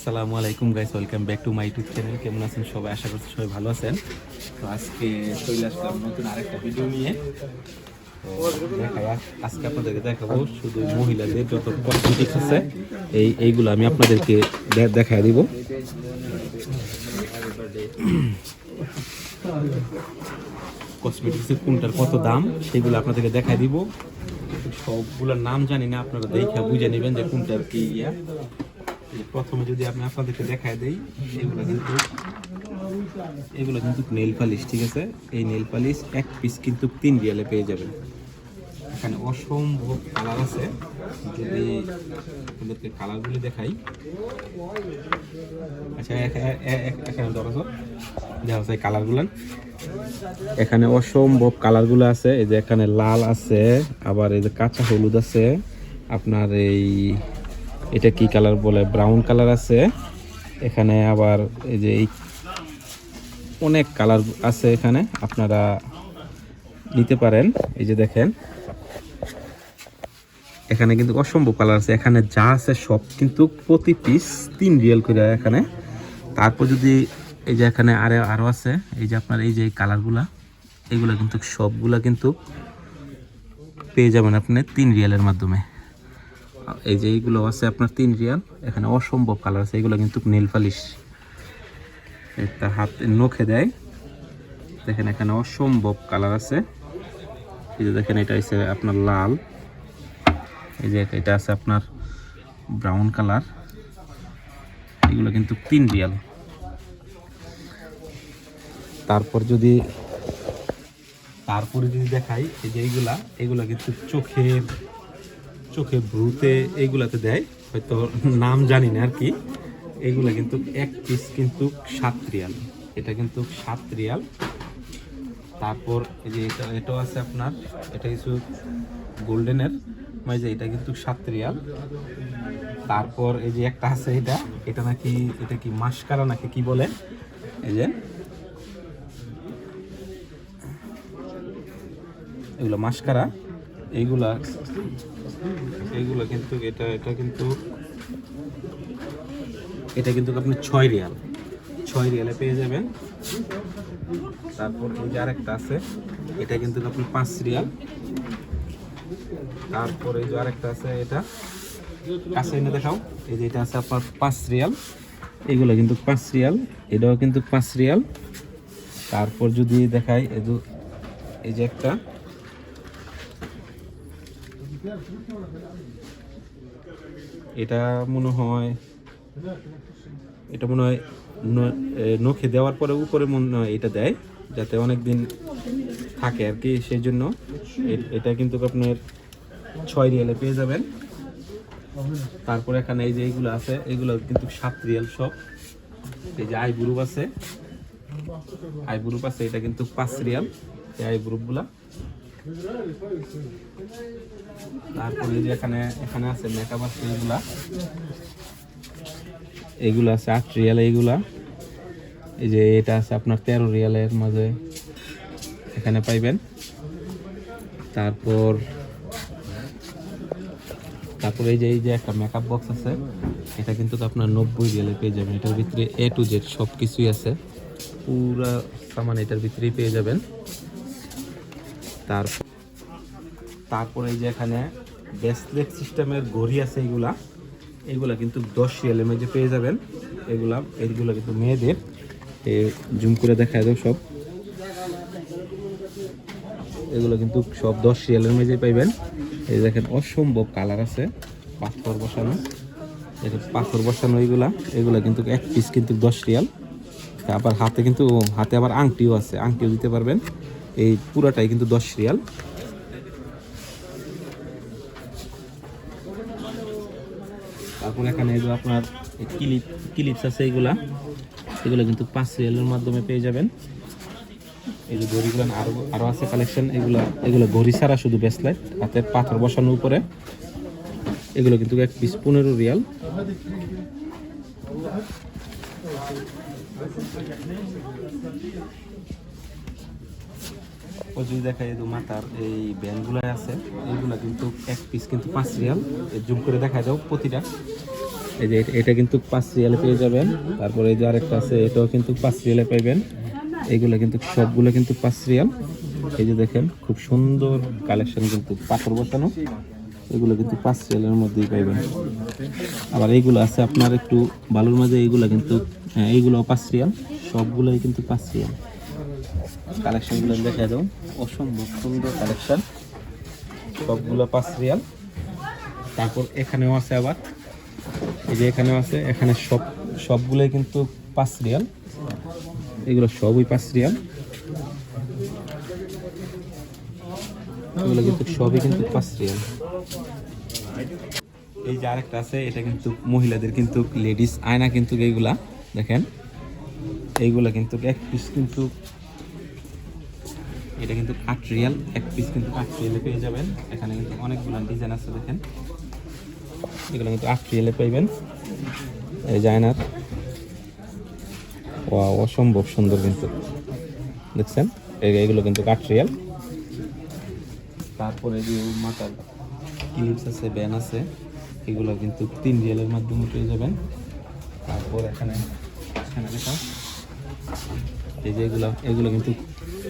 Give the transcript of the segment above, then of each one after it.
আসসালামু আলাইকুম guys welcome back to my YouTube channel কেমন আছেন সবাই? আশা করছি সবাই ভালো আছেন। তো আজকে চলে আসলাম নতুন আরেকটা ভিডিও নিয়ে। আজকে আপনাদেরকে দেখাবো শুধু মহিলাদের যত কসমেটিক্স আছে, এই এইগুলো আমি আপনাদেরকে দেখায় দিব। কসমেটিক্সের কোনটার কত দাম, সেগুলো আপনাদেরকে দেখায় দিব। সবগুলোর নাম জানি না, আপনারা দেখে বুঝে নেবেন যে কোনটার কি ইয়া। প্রথমে যদি আমি আপনাদেরকে দেখায় দেই, এগুলো কিন্তু এগুলো কিন্তু নেল পালিশ, ঠিক আছে? এই নেল পালিশ এক পিস কিন্তু তিন রিয়ালে পেয়ে যাবেন। এখানে অসম্ভব কালার আছে। যদি আপনাদেরকে কালারগুলি দেখাই। আচ্ছা এখানে দেখা যাচ্ছে কালারগুলো এখানে অসম্ভব কালারগুলো আছে। এই যে এখানে লাল আছে, আবার এই যে কাঁচা হলুদ আছে। আপনার এই এটা কি কালার বলে? ব্রাউন কালার আছে। এখানে আবার এই যে অনেক কালার আছে এখানে। আপনারা নিতে পারেন। এই যে দেখেন। এখানে কিন্তু অসম্ভব কালার আছে। এখানে যা আছে সব কিন্তু প্রতি পিস তিন রিয়েল করে এখানে। তারপর যদি এই যে এখানে আরে আরও আছে, এই যে আপনার এই যে কালারগুলা, এগুলো কিন্তু সবগুলা কিন্তু পেয়ে যাবেন আপনি তিন রিয়ালের মাধ্যমে। এই যে এইগুলো আছে আপনার তিন রিয়াল, এখানে অসম্ভব কালার আছে, এগুলো কিন্তু নীল পালিশ তার হাত নখে দেয়। দেখেন এখানে অসম্ভব কালার আছে। এই যে দেখেন, এটা হচ্ছে আপনার লাল। এই যে এটা আছে আপনার ব্রাউন কালার এগুলো কিন্তু তিন রিয়াল। তারপর যদি, তারপরে যদি দেখাই, এই যে এইগুলা, এগুলা কিন্তু চোখের চোখে ভ্রুতে এইগুলাতে দেয়, হয়তো নাম জানি না আর কি। এইগুলা কিন্তু এক পিস কিন্তু সাত রিয়াল। এটা কিন্তু সাত রিয়াল। তারপর এই যে এটা, এটাও আছে আপনার, এটা কিছু গোল্ডেনের মানে যে এটা কিন্তু সাত রিয়াল। তারপর এই যে একটা আছে এটা এটা নাকি, এটা কি মাস্কারা নাকি কি বলে? এই যে, এগুলো মাস্কারা এইগুলা এইগুলো কিন্তু এটা এটা কিন্তু এটা কিন্তু আপনি ছয় রিয়াল। ছয় রিয়ালে পেয়ে যাবেন। তারপর যে আরেকটা আছে, এটা কিন্তু আপনি পাঁচ রিয়াল। তারপর এই যে আরেকটা আছে, এটা কাছে এনে দেখাও। এই যে এটা আছে আপনার পাঁচ রিয়াল। এগুলো কিন্তু পাঁচ রিয়াল, এটাও কিন্তু পাঁচ রিয়াল। তারপর যদি দেখাই এই যে একটা। এটা মনে হয়, এটা মনে হয় নখে দেওয়ার পরে উপরে মনে হয় এটা দেয়, যাতে অনেক দিন থাকে আর কি সেই জন্য এটা কিন্তু আপনার ছয় রিয়ালে পেয়ে যাবেন। তারপরে এখানে এই যে এইগুলো আছে, এগুলো কিন্তু সাত রিয়াল সব। এই যে আই গ্রুপ আছে, আই গ্রুপ আছে, এটা কিন্তু পাঁচ রিয়াল, এই আই গ্রুপগুলা। তারপরে যে এখানে এখানে আছে মেকআপ আছে এগুলা। এগুলো আছে আট রিয়াল এইগুলা। এই যে এটা আছে আপনার তেরো রিয়ালের মাঝে। এখানে পাইবেন। তারপর, তারপরে এই যে এই যে একটা মেকআপ বক্স আছে, এটা কিন্তু আপনার নব্বই রিয়ালে পেয়ে যাবেন। এটার ভিতরে এ টু জেড সব কিছুই আছে। পুরা সামান এটার ভিতরেই পেয়ে যাবেন। তারপর তারপরে যে এখানে ব্রেসলেট সিস্টেমের ঘড়ি আছে এইগুলা এইগুলা কিন্তু দশ রিয়ালের মধ্যে পেয়ে যাবেন। এগুলা, এইগুলো কিন্তু মেয়েদের। এ, জুম করে দেখা যাবে সব। এগুলো কিন্তু সব দশ রিয়ালের মধ্যে পাইবেন। এই দেখেন, অসম্ভব কালার আছে। পাথর বসানো। এটা পাথর বসানো এইগুলা, এগুলা কিন্তু এক পিস কিন্তু দশ রিয়াল। আবার হাতে কিন্তু হাতে আবার আংটিও আছে। আংটিও দিতে পারবেন। এই পুরাটাই কিন্তু দশ রিয়াল। তারপর এখানে যে আপনার ক্লিপ ক্লিপস আছে এইগুলা এগুলো কিন্তু পাঁচ রিয়ালের মাধ্যমে পেয়ে যাবেন। এই যে ঘড়িগুলো আরও আরও আছে কালেকশন এগুলো এগুলো ঘড়ি ছাড়া শুধু ব্রেসলেট হাতে পাথর বসানোর উপরে। এগুলো কিন্তু এক পিস পনেরো রিয়াল। ও যদি দেখা যায় মাথার এই ব্যান্ডগুলো আছে, এইগুলো কিন্তু এক পিস কিন্তু পাঁচ রিয়াল। জুম করে দেখা যাও প্রতিটা। এই যে এটা- কিন্তু পাঁচ রিয়ালে পেয়ে যাবেন। তারপরে এই যে আরেকটা আছে, এটাও কিন্তু পাঁচ রিয়ালে পাইবেন। এইগুলো কিন্তু সবগুলো কিন্তু পাঁচ রিয়াল। এই যে দেখেন, খুব সুন্দর কালেকশন কিন্তু পাথর বসানো। এগুলো কিন্তু পাঁচ রিয়ালের মধ্যেই পাইবেন। আবার এইগুলো আছে আপনার একটু বালুর মাঝে, এইগুলো কিন্তু হ্যাঁ এইগুলো পাঁচ রিয়াল। সবগুলোই কিন্তু পাঁচ রিয়াল। কালেকশনগুলো দেখা দাও অসম্ভব সুন্দর কালেকশন। সবগুলো পাঁচ রিয়াল। তারপর এখানেও আছে আবার। এই যে এখানেও আছে, এখানে সব সবগুলোই কিন্তু পাঁচ রিয়াল। এগুলো সবই পাঁচ রিয়াল। এগুলো কিন্তু সবই কিন্তু পাঁচ রিয়াল। এই যে আরেকটা আছে, এটা কিন্তু মহিলাদের কিন্তু লেডিস আয়না কিন্তু এইগুলা দেখেন। এইগুলা কিন্তু এক পিস কিন্তু এটা কিন্তু আট রিয়াল, এক পিস কিন্তু আট রিয়ালে পেয়ে যাবেন। এখানে কিন্তু অনেকগুলো ডিজাইন আছে, দেখেন। এগুলো কিন্তু আট রিয়ালে পাইবেন। এই জায়নার অসম্ভব সুন্দর কিন্তু। দেখছেন? এগুলো কিন্তু আট রিয়াল। তারপরে যে মাথার ক্লিপস আছে ব্যান আছে, এগুলো কিন্তু তিন রিয়ালের মাধ্যমে পেয়ে যাবেন। তারপর এখানে এখানে দেখা এই যে এগুলো এগুলো কিন্তু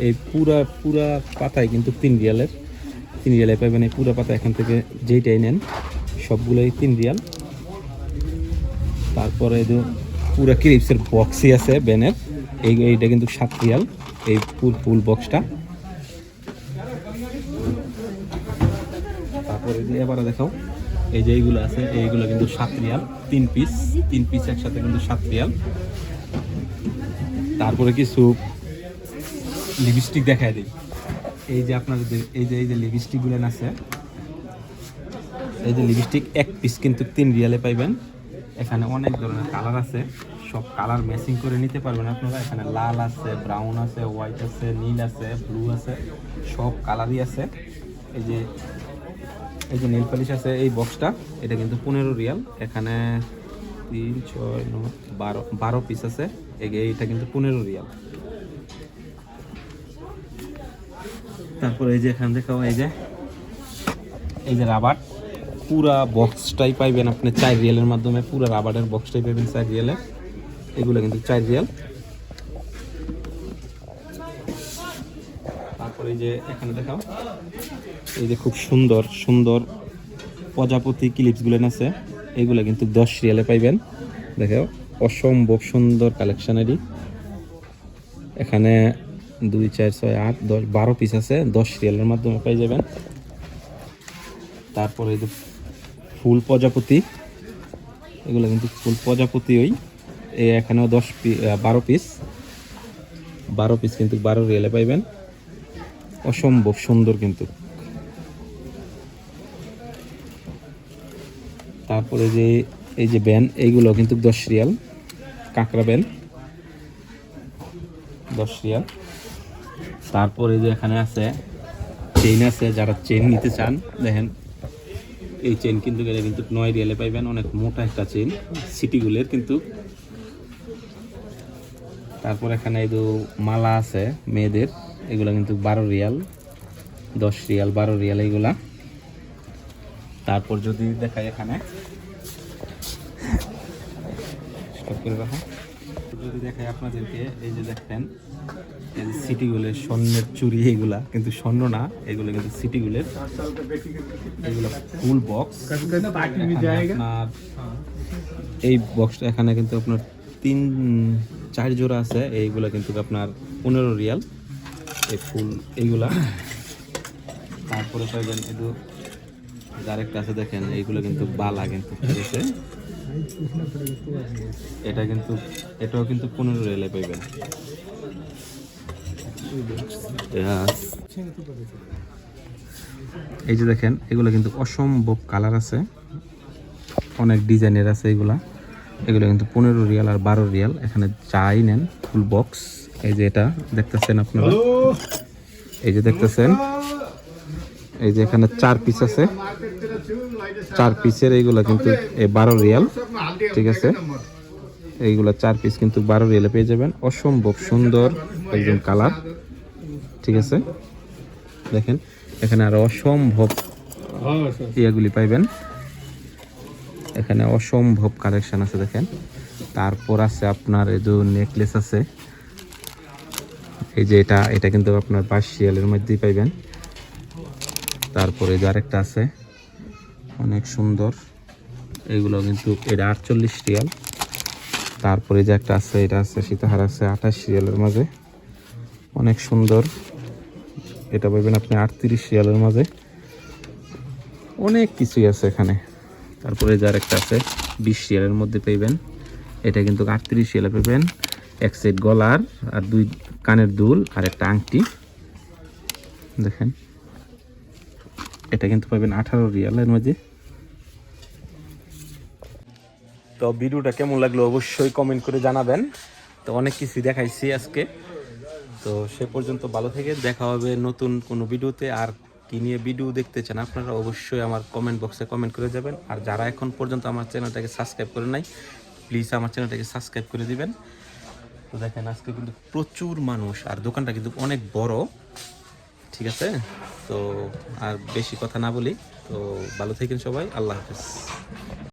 এই পুরা পুরা পাতায় কিন্তু তিন রিয়ালের। তিন রিয়ালে পাবেন এই পুরা পাতা এখান থেকে যেইটাই নেন, সবগুলোই তিন রিয়াল। তারপরে এই যে পুরা ক্রিপসের বক্সই আছে ব্যানের। এই, এইটা কিন্তু সাত রিয়াল, এই ফুল ফুল বক্সটা তারপরে এবারে দেখাও, এই যে এইগুলো আছে, এইগুলো কিন্তু সাত রিয়াল, তিন পিস তিন পিস একসাথে কিন্তু সাত রিয়াল। তারপরে কিছু লিপস্টিক দেখায় দিই। এই যে আপনার এই যে এই যে লিপস্টিক লিপস্টিকগুলো আছে, এই যে লিপস্টিক এক পিস কিন্তু তিন রিয়ালে পাইবেন। এখানে অনেক ধরনের কালার আছে, সব কালার ম্যাচিং করে নিতে পারবেন আপনারা। এখানে লাল আছে ব্রাউন আছে হোয়াইট আছে, নীল আছে ব্লু আছে, সব কালারই আছে। এই যে এই যে নীল পালিশ আছে এই বক্সটা এটা কিন্তু পনেরো রিয়াল। এখানে তিন, ছয়, নয়, বারো বারো পিস আছে। এই- এইটা কিন্তু পনেরো রিয়াল। তারপরে এই যে এখান দেখাও এই যে এই যে রাবার। পুরা বক্সটাই পাইবেন আপনি চার রিয়েলের মাধ্যমে। পুরো রাবারের বক্সটাই পাইবেন চার রিয়ালে। এগুলো কিন্তু চার রিয়াল। তারপরে যে এখানে দেখাও। এই যে খুব সুন্দর সুন্দর প্রজাপতি ক্লিপসগুলো আছে এগুলো কিন্তু দশ রিয়ালে পাইবেন। দেখো অসম্ভব সুন্দর কালেকশনেরই। এখানে দুই, চার, ছয়, আট, দশ, বারো পিস আছে, দশ রিয়ালের মাধ্যমে পাই যাবেন। তারপরে যে ফুল প্রজাপতি, এগুলো কিন্তু ফুল প্রজাপতি ওই। এখানেও দশ বারো পিস বারো পিস কিন্তু বারো রিয়ালে পাইবেন। অসম্ভব সুন্দর কিন্তু। তারপরে যে এই যে ব্যান, এইগুলো কিন্তু দশ রিয়াল। কাঁকড়া ব্যান। দশ রিয়াল। তারপরে যে এখানে আছে চেইন আছে, যারা চেইন নিতে চান, দেখেন, এই চেইন কিন্তু গেলে কিন্তু নয় রিয়ালে পাইবেন, অনেক মোটা একটা চেইন সিটিগুলোর কিন্তু। তারপর এখানে এই মালা আছে, মেয়েদের, এগুলো কিন্তু বারো রিয়াল, দশ রিয়াল, বারো রিয়াল, এইগুলা। তারপর যদি দেখাই এখানে। যদি দেখাই আপনাদেরকে, এই যে দেখেন, এই যে সিটিগুলের স্বর্ণের চুরি এগুলা কিন্তু স্বর্ণ না, এগুলো কিন্তু সিটিগুলের। এগুলো ফুল বক্স আপনার এই বক্সটা এখানে কিন্তু আপনার তিন, চার জোড়া আছে, এইগুলো কিন্তু আপনার পনেরো রিয়াল। এই ফুল, এইগুলা। তারপরে পাইবেন একটু আরেকটা আছে দেখেন এইগুলো কিন্তু বালা কিন্তু ঠিক এটা কিন্তু এটাও কিন্তু পনেরো রিয়ালে পাইবেন. এই যে দেখেন এগুলো কিন্তু অসম্ভব কালার আছে। অনেক ডিজাইনের আছে এগুলা। এগুলো কিন্তু পনেরো রিয়াল আর বারো রিয়াল। এখানে চাই নেন ফুল বক্স এই যে এটা দেখতেছেন আপনারা? এই যে দেখতেছেন? এই যে এখানে চার পিস আছে। চার পিসের এইগুলা কিন্তু বারো রিয়াল, ঠিক আছে? এইগুলা চার পিস কিন্তু বারো রিয়ালে পেয়ে যাবেন। অসম্ভব সুন্দর একদম কালার, ঠিক আছে? দেখেন, এখানে আরও অসম্ভব ইয়াগুলি পাইবেন। এখানে অসম্ভব কালেকশন আছে, দেখেন। তারপর আছে আপনার এই যে নেকলেস আছে। এই যে এটা এটা কিন্তু আপনার বাইশ শিয়ালের মধ্যেই পাইবেন। তারপরে যে আরেকটা আছে, অনেক সুন্দর। এগুলো কিন্তু এটা আটচল্লিশ রিয়াল। তারপরে যে একটা আছে, এটা আছে সীতাহার আছে আঠাশ রিয়ালের মাঝে। অনেক সুন্দর। এটা পাইবেন আপনি আটত্রিশ রিয়ালের মাঝে। অনেক কিছুই আছে এখানে। তারপরে যার একটা আছে, বিশ রিয়ালের মধ্যে পেবেন এটা কিন্তু আটত্রিশ রিয়ালে পেবেন। এক সেট গলার আর দুই কানের দুল আর একটা আংটি। দেখেন। এটা কিন্তু পাবেন আঠারো রিয়ালের মধ্যে তো ভিডিওটা কেমন লাগল অবশ্যই কমেন্ট করে জানাবেন। তো অনেক কিছু দেখাইছি আজকে। তো সে পর্যন্ত ভালো থেকে দেখা হবে নতুন কোনো ভিডিওতে। আর কি নিয়ে ভিডিও দেখতে চান আপনারা অবশ্যই আমার কমেন্ট বক্সে কমেন্ট করে যাবেন। আর যারা এখন পর্যন্ত আমার চ্যানেলটাকে সাবস্ক্রাইব করে নাই প্লিজ আমার চ্যানেলটাকে সাবস্ক্রাইব করে দিবেন। তো দেখেন, আজকে কিন্তু প্রচুর মানুষ, আর দোকানটা কিন্তু অনেক বড়। ঠিক আছে? তো আর বেশি কথা না বলি। তো ভালো থাকেন সবাই। আল্লাহ হাফেজ।